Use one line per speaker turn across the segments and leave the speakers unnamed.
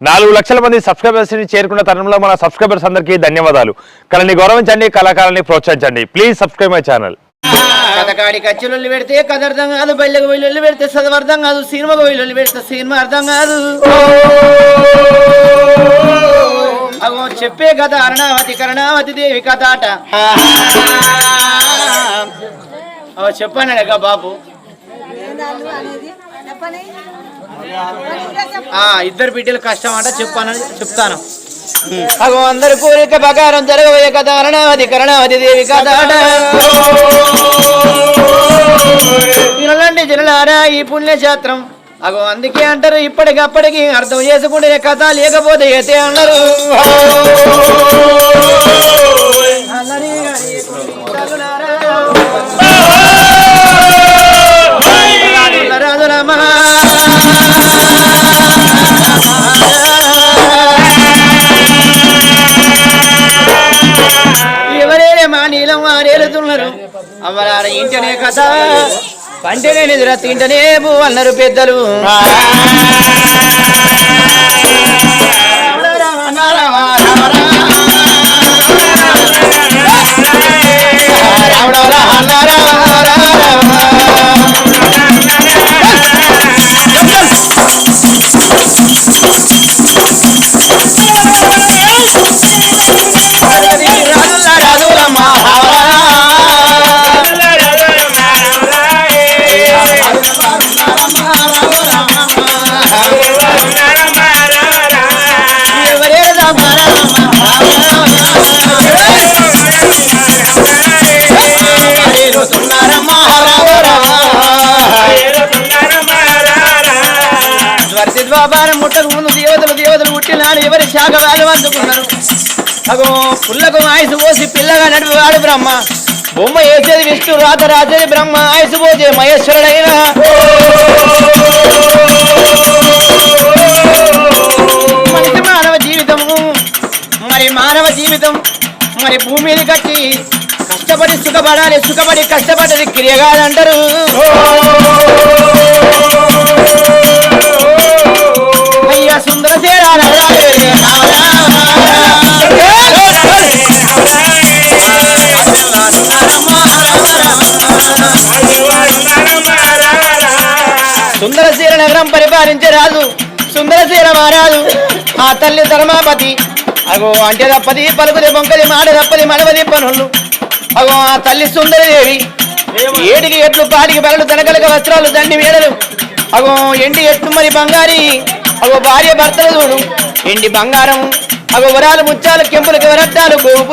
నాలుగు లక్షల మంది సబ్స్క్రైబర్స్ని చేరుకున్న తరుణంలో మన సబ్స్క్రైబర్స్ అందరికీ ధన్యవాదాలు. కళని గౌరవించండి కళాకారాన్ని ప్రోత్సహించండి. ప్లీజ్ సబ్స్క్రైబ్ మై ఛానల్
కథకాడి కచ్చులొల్లి పెడితే కథ అర్థం కాదు బయలకు వెళ్ళొల్లి పెడితే చదువు అర్థం కాదు సినిమాకు వెళ్ళొల్లి పెడితే సినిమా అర్థం కాదు. అగో చెప్పే కథ అరుణావతి కరుణావతి దేవి కథ అట అగో చెప్పాను బాబు ఇద్దరు బిడ్డలు కష్టం అంట చెప్పాను చెప్తాను. అగో అందరు కోరిక ప్రకారం జరగబోయే కథ అరణావతి కరణావతి దేవి కథ. అట. వినలండి జనలారా ఈ పుణ్యశాస్త్రం అగో అందుకే అంటారు ఇప్పటికప్పటికి అర్థం చేసుకుంటే కథ లేకపోతే అయితే అన్నారు వారేలుతున్నారు అవ్వలార ఇంటనే కథ పంటనే నిద్ర తింటనే అన్నారు పెద్దలు. అగో పుల్లకు ఆయుసు పోసి పిల్లగా నడిపేవాడు బ్రహ్మ. బొమ్మ వేసేది విష్ణు రాత రాసేది బ్రహ్మ. ఆయుసు పోసే మహేశ్వరుడైనా. మనిషి మానవ జీవితము మరి మానవ జీవితం మరి భూమిని కట్టి కష్టపడి సుఖపడాలి సుఖపడి కష్టపడ్డది క్రియ కాదంటారు అయ్యా సుందర సుందరశీల నగరం పరిపాలించే రాజు సుందరశీల మహారాజు ఆ తల్లి ధర్మాపతి అగో అంటే తప్పది పలుకుది బొంకది మాట తప్పది మడవది పనులు. అగో ఆ తల్లి సుందరదేవి ఏడికి ఎట్లు పాడికి బలలు తనకలక వస్త్రాలు దండి వేడలు. అగో ఎండి ఎట్లు మరి బంగారి అగో భార్య భర్తలు చూడు. ఎండి బంగారం అగో వరాలు ముత్యాలు కెంపులు వరట్టాలు గోవు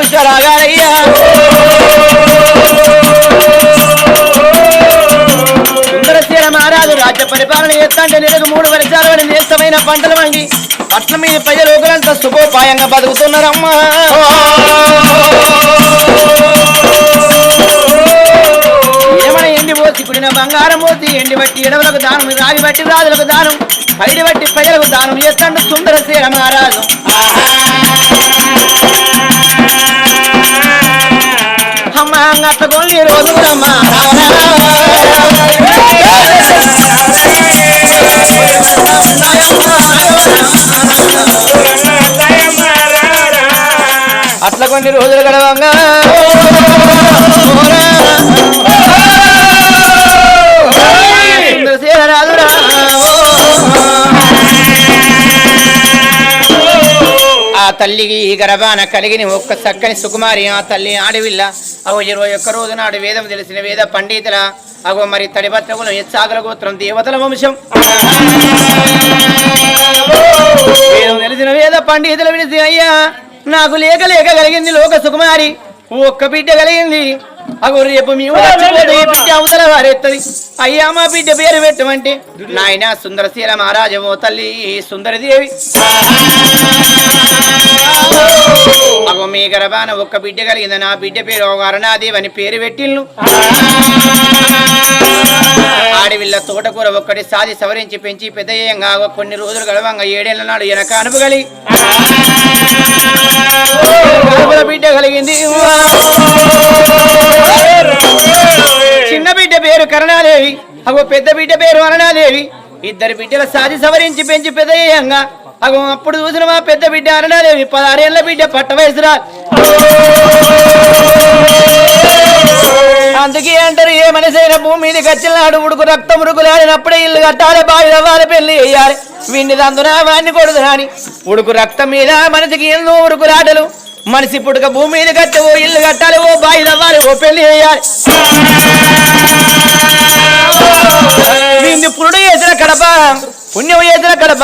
సుందరశీల మహారాజు రాజ్య పరిపాలన చేస్తాంటే నెలకు మూడు వర్షాలు పడి నేస్తమైన పంటలు వండి పట్ల మీద ప్రజలు ఒకరంతా శుభోపాయంగా బతుకుతున్నారమ్మా. ఏమన కుడిన బంగారం పోసి ఎండి బట్టి ఎడవలకు దానం రావి బట్టి రాజులకు దానం పైడి బట్టి ప్రజలకు దానం చేస్తాడు సుందరశీల మహారాజు. అమ్మ అట్ల కొన్ని రోజులమ్మా అట్ల కొన్ని రోజులు గడవంగా. తల్లికి ఈ గర్భాన కలిగిన ఒక్క చక్కని సుకుమారి ఆ తల్లి ఆడవిల్ల. అగో ఇరవై ఒక్క రోజు నాడు వేదం తెలిసిన వేద పండితుల అగో మరి తడిపత్రకులు ఎచ్చాగల గోత్రం దేవతల వంశం. వేదం తెలిసిన వేద పండితులు విడిసి అయ్యా నాకు లేక లేక కలిగింది లోక సుకుమారి. ఒక్క బిడ్డ కలిగింది. అగో రేపు మేము చచ్చిపోతే బిడ్డ అవతల వారెత్తది. అయ్యా మా బిడ్డ పేరు పెట్టమంటే. నాయన సుందరశీల మహారాజమో తల్లి సుందరదేవి అగో మీ గర్భాన ఒక్క బిడ్డ కలిగింది. నా బిడ్డ పేరు అరుణాదేవి అని పేరు పెట్టిల్ను ఆడవిల్ల తోటకూర ఒక్కటి సాది సవరించి పెంచి పెద్దయ్యంగా కొన్ని రోజులు గడవంగా ఏడేళ్ళ నాడు వెనక అనుపగలి కడుపుల బిడ్డ కలిగింది. చిన్న బిడ్డ పేరు కరుణాదేవి అగో పెద్ద బిడ్డ పేరు అరుణాదేవి. ఇద్దరు బిడ్డల సాది సవరించి పెంచి పెద్దయ్యంగా అగో అప్పుడు చూసిన మా పెద్ద బిడ్డ అరుణాదేవి పదహారేళ్ళ బిడ్డ పట్ట వయసురా. అందుకే అంటారు ఏ మనిషి అయినా భూమి మీదకి వచ్చినాడు ఉడుకు రక్తం ఉడుకులాడినప్పుడే ఇల్లు కట్టాలి బావి అవ్వాలి పెళ్ళి వేయాలి వీడిని దందున వాడిని కొడుదు రాని. ఉడుకు రక్తం మీద మనిషికి ఎన్నో ఉడుకులాటలు మనిషి పుట్టుక భూమి మీద కట్టి ఓ ఇల్లు కట్టాలి ఓ బావి తవ్వాలి ఓ పెళ్ళి వేయాలి వీడిని పురుడు చేసిన కడప పుణ్యం చేసిన కడప.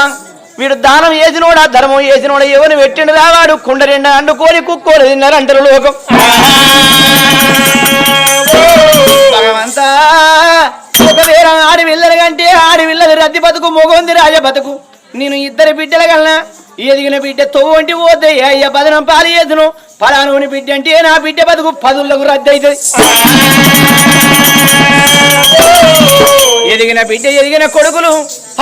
వీడు దానం చేసినోడా ధర్మం చేసినోడా ఎవరు పెట్టిండు రావాడు? కుండ అండు అండుకోని కుక్కోరు తిన్నారు అంటారు లోకం. ఒకవేళ ఆడవిల్లలు కంటే ఆడవిల్లలు రద్ది బతుకు మొగొంది రాజ బతుకు. నేను ఇద్దరు బిడ్డల కన్నా ఎదిగిన బిడ్డ తోవంటి పోతే అయ్య బదనం పాలు చేతును? పలానోని బిడ్డ అంటే నా బిడ్డ బతుకు పదులకు రద్దు అవుతుంది. ఎదిగిన బిడ్డ ఎదిగిన కొడుకులు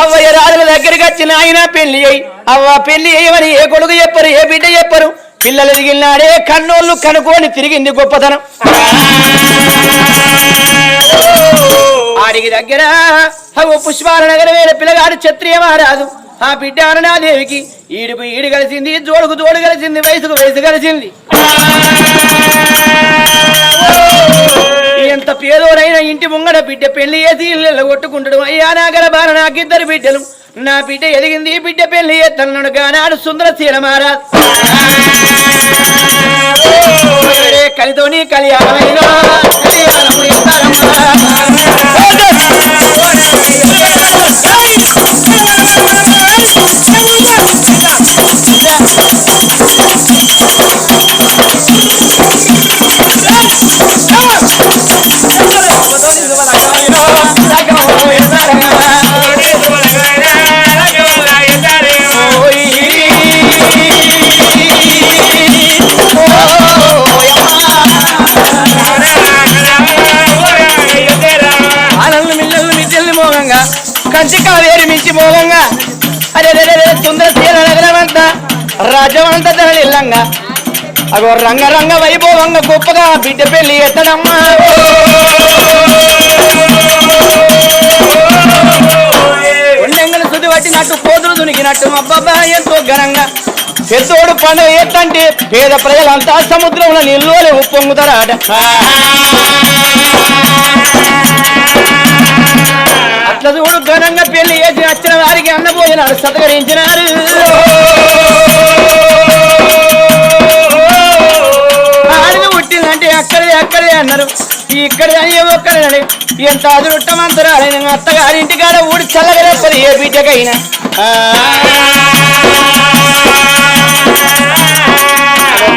అవ్వయ్య రాజుల దగ్గరికి వచ్చిన ఆయన పెళ్ళి అయ్యి అవ్వ పెళ్ళి అయ్యమని ఏ కొడుకు చెప్పరు ఏ బిడ్డ చెప్పరు. పిల్లలు ఎదిగినాడే కన్నోళ్ళు కనుకోని తిరిగింది గొప్పతనం. వారికి దగ్గర అవ్వ పుష్పాల నగర వేరే పిల్లగాడు క్షత్రియ మహారాజు. ఆ బిడ్డ అరుణాదేవికి ఈడుకు ఈడు కలిసింది జోడుకు జోడు కలిసింది వయసుకు వయసు కలిసింది. ఎంత పేదోడైనా ఇంటి ముంగడ బిడ్డ పెళ్ళి చేసి ఇళ్ళ కొట్టుకుంటాడు. అయ్యా నాగర బాల నాకిద్దరు బిడ్డలు. నా బిడ్డ ఎదిగింది బిడ్డ పెళ్ళి చేస్తున్నాడు గానాడు సుందరశీల మహారాజ్. కలితోని కళ్యాణమైన కళ్యాణము కంచి కావేరి మించి మోగంగా అరే రే రే రే సుందర శీల నగరమంతా రాజ్యమంతా తరలిల్లంగా అగో రంగ రంగ వైభవంగా గొప్పగా బిడ్డ పెళ్ళి ఎత్తడమ్మా ఉండెంగలు శుద్ధి పట్టినట్టు కోతులు దునికినట్టు అబ్బాబా ఎంతో ఘనంగా. పెద్దోడు పండుగ ఎత్తంటే పేద ప్రజలంతా సముద్రంలో నీళ్ళు ఉప్పొంగుతారాట. అట్లా చూడు ఘనంగా పెళ్ళి చేసి వచ్చిన వారికి అన్న భోజనాలు సత్కరించినారు. ఆడిది పుట్టిందంటే అక్కడే అక్కడే అన్నారు. ఇక్కడ ఒక్కడే ఎంత అదురుట్టమంతరా అత్తగారింటి కాడ ఊడి చల్లగలేపది ఏ బిడ్డకైనా.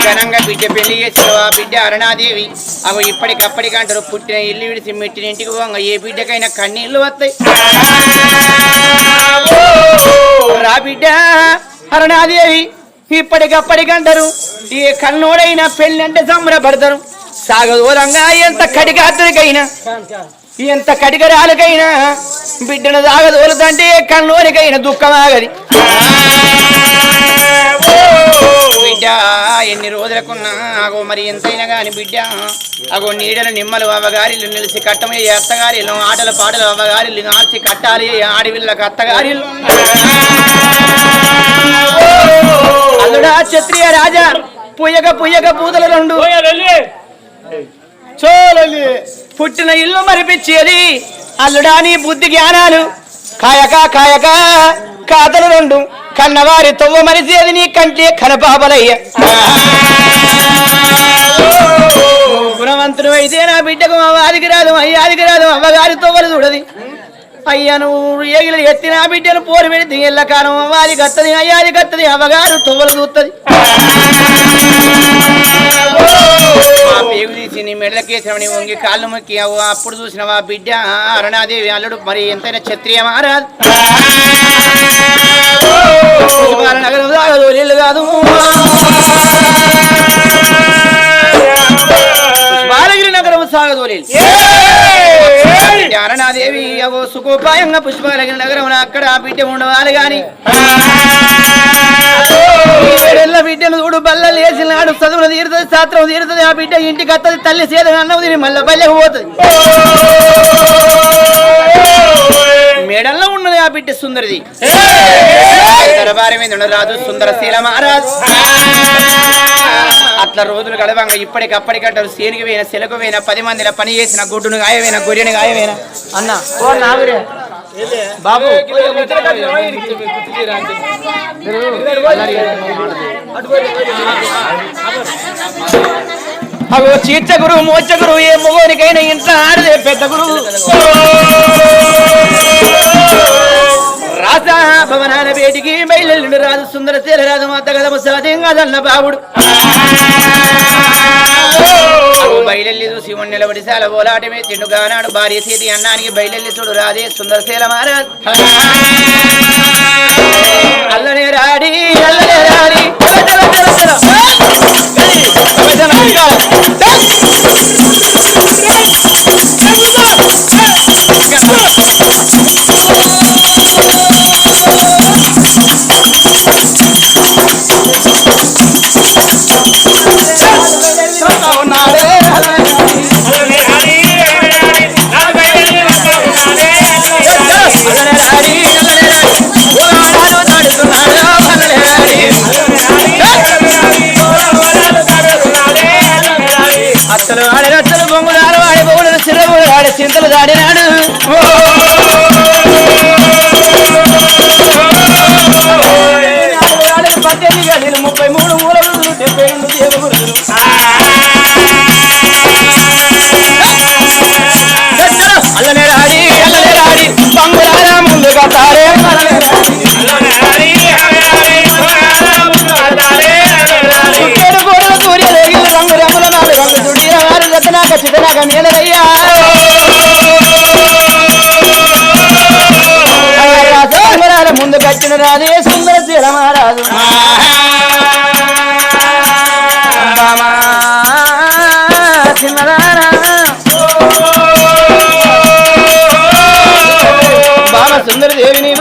ఘనంగా బిడ్డ పెళ్ళి చేసిన ఆ బిడ్డ అరుణాదేవి. అవి ఇప్పటికప్పటికంటారు పుట్టిన ఇల్లు విడిచి మెట్టిన ఇంటికి పోగా ఏ బిడ్డకైనా కన్నీళ్ళు వస్తాయి రా బిడ్డ అరుణాదేవి ఇప్పటికప్పటికంటారు ఏ కన్నోడైనా పెళ్ళి అంటే సంబరపడతారు సాగదూరంగా ఎంత కడిగాతుడికైనా. ఎంత కడిగరాలకైనా బిడ్డను సాగదోలుతంటే కన్నోరికైనా దుఃఖమాగది. బిడ్డ ఎన్ని రోజులకున్నా అగో మరి ఎంతైనా గాని బిడ్డ. అగో నీడల నిమ్మలు అవ్వగారిలు నిలిచి కట్టమయ్యే అత్తగారిలు ఆటల పాటలు అవ్వగారిలు నార్చి కట్టాలి ఆడివిళ్ళకు అత్తగారిలు అల్లుడా క్షత్రియ రాజా పుయ్యక పుయ్యక పూతల రెండు. పుట్టిన ఇల్లు మరిపించేది అల్లుడా నీ బుద్ధి జ్ఞానాలు. కాయక కాయక కాతలు రెండు. కన్నవారి తొవ్వ మరిచేది నీ కంటే కనపాపలయ్య గుణవంతుడు అయితే నా బిడ్డకు అవ్వాదికి రాదు అయ్యాదికి రాదు అవ్వగారి తొవ్వలు చూడది. అయ్యా నువ్వు ఏగిలు ఎత్తి నా బిడ్డను పోరు పెడితే ఎల్లకాలం అవ్వాలి కత్తది అయ్యాది కత్తది అవ్వగారు తొవ్వలు చూస్తుంది ఆ పేగు తీసి నీ మెడలకేసినవని వంగి కాళ్ళు మొక్కి అవ్వ. అప్పుడు చూసినవా బిడ్డ? అరుణాదేవి అల్లుడు మరి ఎంతైనా క్షత్రియ మహారాజ్. నగరం సాగదు నీళ్ళు కాదు. బాలగిరి నగరం సాగదు అరుణాదేవి అవో సుఖోపాయంగా పుష్పాలగిరి నగరం అక్కడ ఆ బిడ్డ ఉండవాలి గాని. ఏడేళ్ళ బిడ్డను చూడు బల్ల లేచినాడు చదువులు తీరుతుంది శాస్త్రం తీరుతుంది ఆ బిడ్డ ఇంటికి అత్తది తల్లి సేద అన్నది మళ్ళీ బల్లెకు పోతుంది. మేడల్లో ఉన్నది ఆ బిడ్డ సుందరిది. దరబారి మీద రాజు సుందరశీల మహారాజు. అట్లా రోజులు గడవంగా ఇప్పటికప్పటికంటారు సేనికి పోయిన సెలకు పోయిన పది మందిల పని చేసిన గుడ్డును గాయవేన గొర్రెను గాయవేన అన్న ఓ నాగురే బాబు. అగో చీర్చ గురువు మోచ గురువు ఏ మొగోనికైనా ఇంట్లో ఆడదే పెద్ద గురువు రాజా భవనాల వేటికి బయలుడు రాజు సుందర శీలరాజు మాత కదమ సాధ్యం కాదన్న బాబుడు బయలెల్లి చూసి ఉండి నిలబడి సాల పోలాటమే తిండుగానాడు భార్య సీతి అన్నానికి బయలెల్లి చూడు రాదే సుందర శీల మహారాజ్. అల్లనే రాడి అల్లనే రాడి. పద్దెనిమిది ముప్పై మూడు మూలలు డెబ్బై రెండు దేవగురులు బామ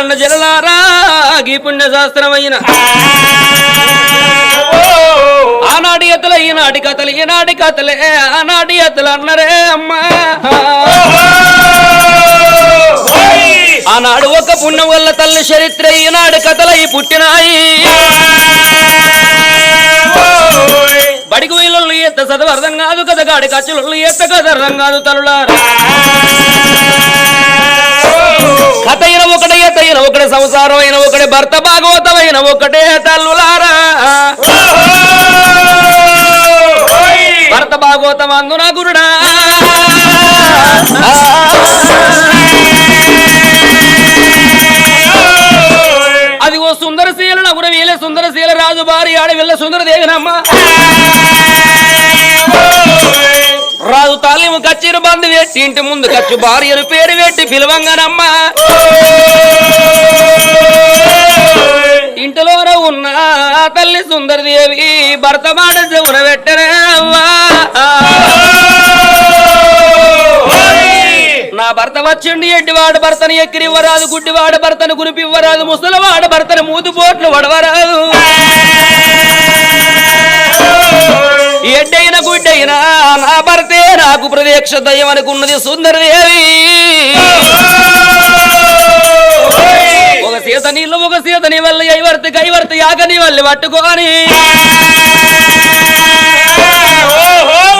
అన్న జలలారా గీ పుణ్య శాస్త్రమైన ఆనాటి ఎత్తల ఈనాటి కథలు ఈనాటి కథలే ఆనాటి ఎత్తలు అన్నరే అమ్మా. ఆనాడు ఒక పుణ్యం వల్ల తల్లి చరిత్ర ఈనాడు కథలై పుట్టినాయి. బడికి వీళ్ళు ఎత్త చదువు అర్థం కాదు కథ గాడి కచ్చులు ఎత్త కథ అర్థం కాదు తలులారు కథ అయిన ఒకటే ఎత్త అయిన ఒకటే సంసారం అయిన ఒకటే భర్త భాగవతమైన ఒకటే తల్లులారా. భర్త భాగవతం అందున గురుడా. అది ఓ సుందరశీల నగున వీలే సుందరశీల రాజు భార్య ఆడ వీళ్ళ సుందరదేవినమ్మ మేము కచ్చిరు బంధు పెట్టి ఇంటి ముందు కచ్చు భార్యను పేరు పెట్టి పిలవంగానమ్మ. ఇంటిలోన ఉన్న తల్లి సుందరదేవి భర్త మాట చెవున పెట్టరే అమ్మా. నా భర్త వచ్చిండి ఎడ్డివాడు భర్తను ఎక్కిరివ్వరాదు గుడ్డివాడు భర్తను గురిపివ్వరాదు ముసలివాడు భర్తను మూతుపోట్లు వడవరాదు. ఎడ్డైన గుడ్డైనా నా భర్తే నాకు ప్రత్యక్ష దయ్యం అనుకున్నది సుందరదేవి ఒక సీత నీళ్ళు ఒక సీత నీ వల్ల ఐవర్తి కైవర్తి యాక నీ వల్ల పట్టుకోని.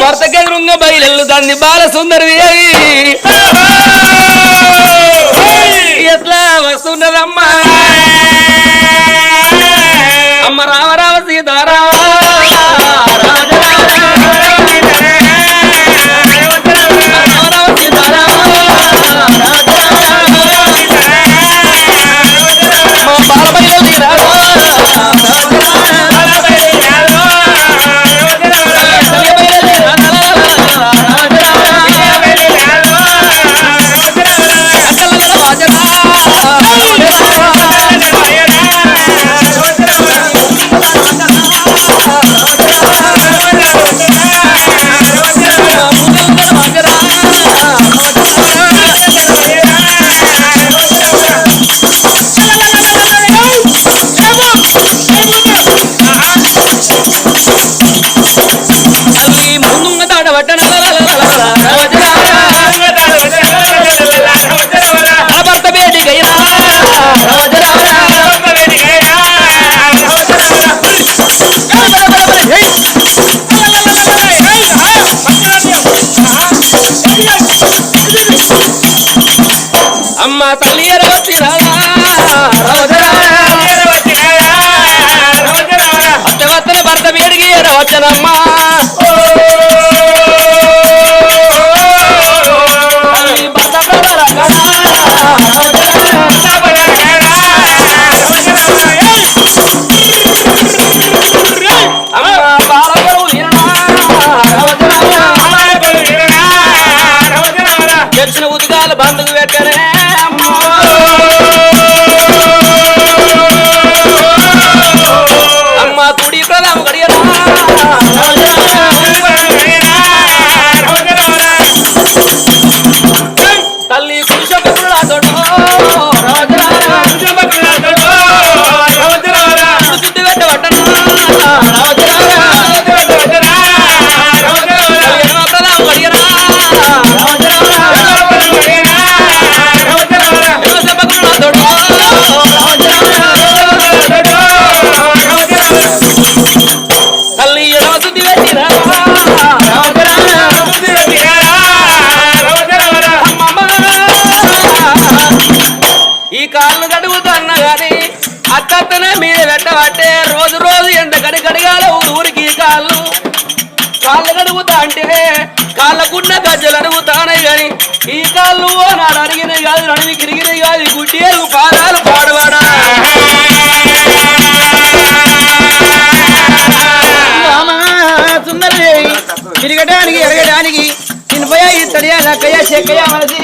భర్త ఎదురుంగ బయలు దాన్ని బాల సుందరదేవి ఎట్లా వస్తున్నదమ్మా? అమ్మ కిరిగినవి కాదు గుడ్డేలు పాదాలు పాడవాడా
తిరగడానికి ఎరగడానికి తినిపోయా ఈ తడియా లక్కయ్య చెక్కయ్యా మనసి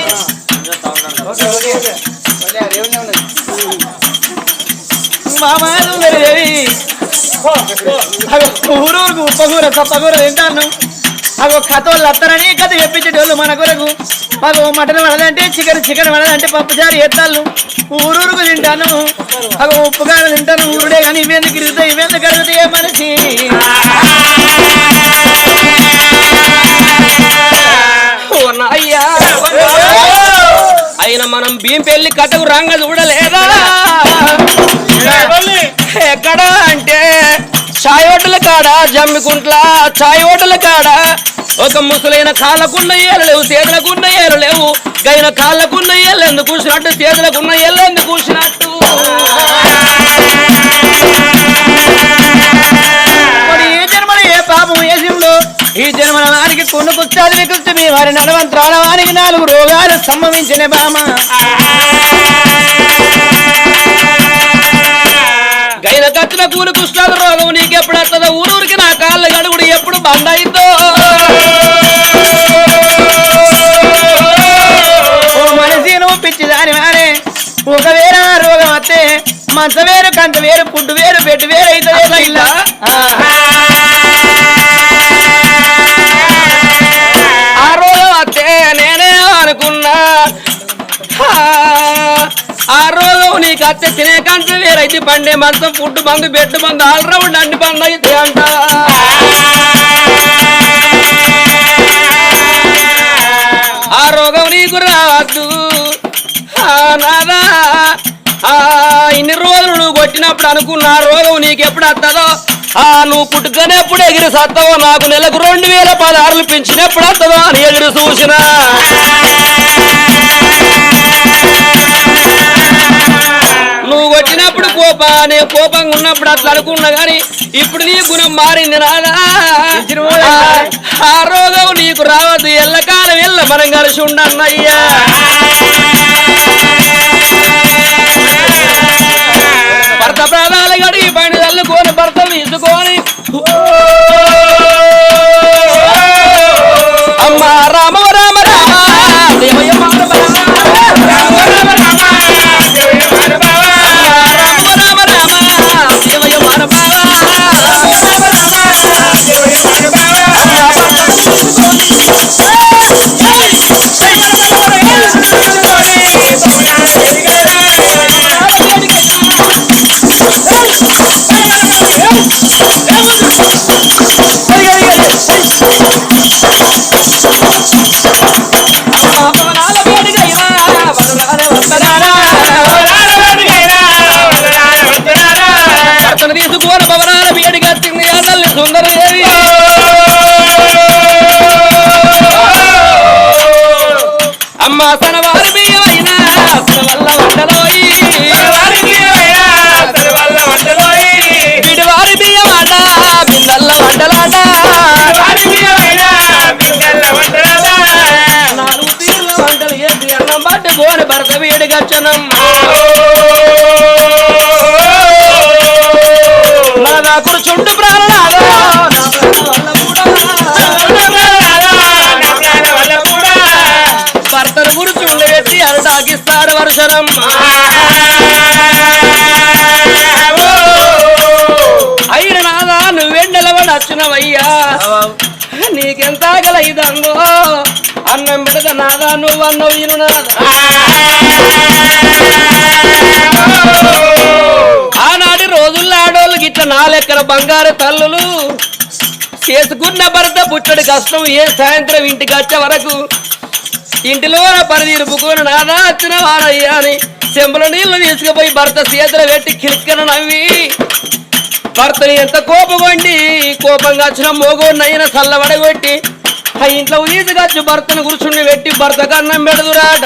మామా సుందరదేవి అగో ఊరూరుకు ఉప్పకూర తప్పకూర తింటాను అగో కథోళ్ళు అత్తరని కథ చెప్పించేటోళ్ళు మన కొరకు. మాకు మటన్ పడదంటే చికెన్ చికెన్ పడదంటే పప్పుచారు ఎత్తాళ్ళు. ఊరూరుకు తింటాను. అగో ఉప్పుగారు తింటాను. ఊరుడే కానీ ఇవేందుకు ఇరుగుతాయి ఇవేందుకు కడుగుతాయి మనిషి?
ఓ నాయ్యా. అయినా మనం భీం పెళ్ళి కథకు రంగ చూడలేదా? ఎక్కడ? చాయ్ హోటల్ కాడ? జమ్మికుంట్లా చాయ్ హోటల్ కాడ? ఒక ముసలైన కాళ్ళకున్న ఏలు లేవు చేతులకున్న లేవు గైన కాళ్ళకున్న ఏళ్ళు ఎందుకు కూర్చున్నట్టు చేతులకున్న ఏళ్ళు ఎందుకు కూర్చున్నట్టు
ఏ ఏ పాపం ఈ జన్మల వారికి కొన్ని కుష్టాలు వికృతి. మీ వారి నడవంత్రాల వారికి నాలుగు రోగాలు సంభవించిన బామ
గైన కూలి కుష్టాల రోగం నీకు ఎప్పుడు ఊరూరికి నా కాళ్ళ గడుగుడు ఎప్పుడు బంద్ అయిందో
ఓ మనిషి నువ్వు పిచ్చి దాని వారే ఒకవేళ రోగం వస్తే మంచ వేరు కంట వేరు పుట్టు
రోజు తినే కంటే వేరైతే పండే మంచం పుట్టు బంధు బెట్టు బంధు ఆల్రౌండ్ అన్ని బంధు అయితే అంట. ఆ రోగం నీకు రావద్దు నాదా. ఇన్ని రోజులు నువ్వు కొట్టినప్పుడు అనుకున్న ఆ రోగం నీకు ఎప్పుడు వస్తుందో ఆ నువ్వు పుట్టుకనే ఎప్పుడు ఎగిరి సత్తావో? నాకు నెలకు రెండు వేల పదహారులు పెంచినప్పుడు వస్తుందో అని ఎగిరి చూసినా. కొట్టినప్పుడు కోపానే కోపంగా ఉన్నప్పుడు అట్లా అనుకున్నా గాని ఇప్పుడు నీ గుణం మారింది నాదా ఆ- రోగం నీకు రావద్దు ఎల్లకాలం ఎల్ల మనం కలిసి ఉండన్నయ్యా భర్త ప్రాణాలు గడి పైన చల్లుకొని భర్త తీసుకొని వర్షనం అయిన నాదా నువ్వెండలవాడు వచ్చినవయ్యా నీకెంత గల ఇదంగో అన్నం పెడత నాదా నువ్వు అన్నవు ఈను నాదా. ఆనాటి రోజుల్లో ఆడోళ్ళకి ఇట్లా నాలెక్కల బంగారు తల్లులు. చేసుకున్న భర్త పుట్టడి కష్టం ఏ సాయంత్రం ఇంటికి వచ్చే వరకు. ఇంటిలో పని తీరుపుకొని నాదా వచ్చిన వాడయ్యా అని చెంబుల నీళ్ళు తీసుకుపోయి భర్త చేతులు పెట్టి కిలిక్కన నవ్వి. భర్తని ఎంత కోపగొండి కోపంగా వచ్చిన మోగోడినైనా చల్లబడగొట్టి ఆ ఇంట్లో తీసుకొచ్చి భర్తను కూర్చుని పెట్టి భర్త కన్నం పెడదురాట.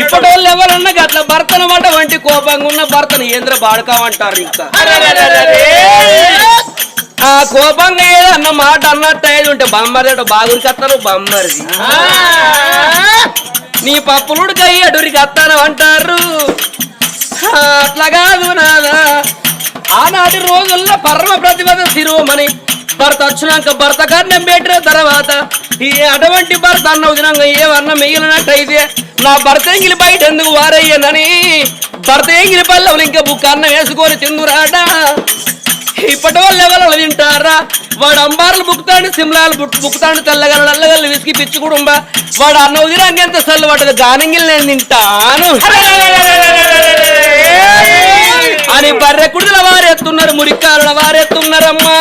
ఇప్పటోళ్ళు ఎవరన్నా గట్ల భర్తను మాట వంటి కోపంగా ఉన్న భర్తను ఏంద్ర బాడకామంటారు ఇంకా? ఆ కోపంగా ఏదన్న మాట అన్నట్టు అయ్యేది ఉంటే బొమ్మరి బాగురికి వస్తారు బొమ్మరిది నీ పప్పులుడికి అయ్యేడురికి వస్తాను అంటారు. అట్లా కాదు నాదా ఆనాటి రోజుల్లో పరమ ప్రతిభత శిరోమణి భర్త వచ్చినాక భర్త కన్నం పెట్టిన తర్వాత ఈ అటువంటి భర్త అన్న వదినంగా ఏమన్నా మిగిలినట్టయితే నా భర్త ఎంగిలి బయట ఎందుకు వారయ్యనని? భర్త ఎంగిలి పల్లెలు ఇంకా బుక్క అన్నం వేసుకొని తిందురాట ఇప్పటి వాళ్ళు ఎవరు తింటారా వాడు అంబార్లు బుక్కుతాడు సిమ్లాలు బుక్- బుక్కుతాడు తెల్లగల నల్లగల్లు విసిగి పిచ్చి కుటుంబ. వాడు అన్న ఉదిరాన్ని ఎంత సల్లు వాడు గానంగిల్ నేను తింటాను అని బర్రె కుడుదల వారేస్తున్నారు మురికారుల వారెత్తున్నారమ్మా.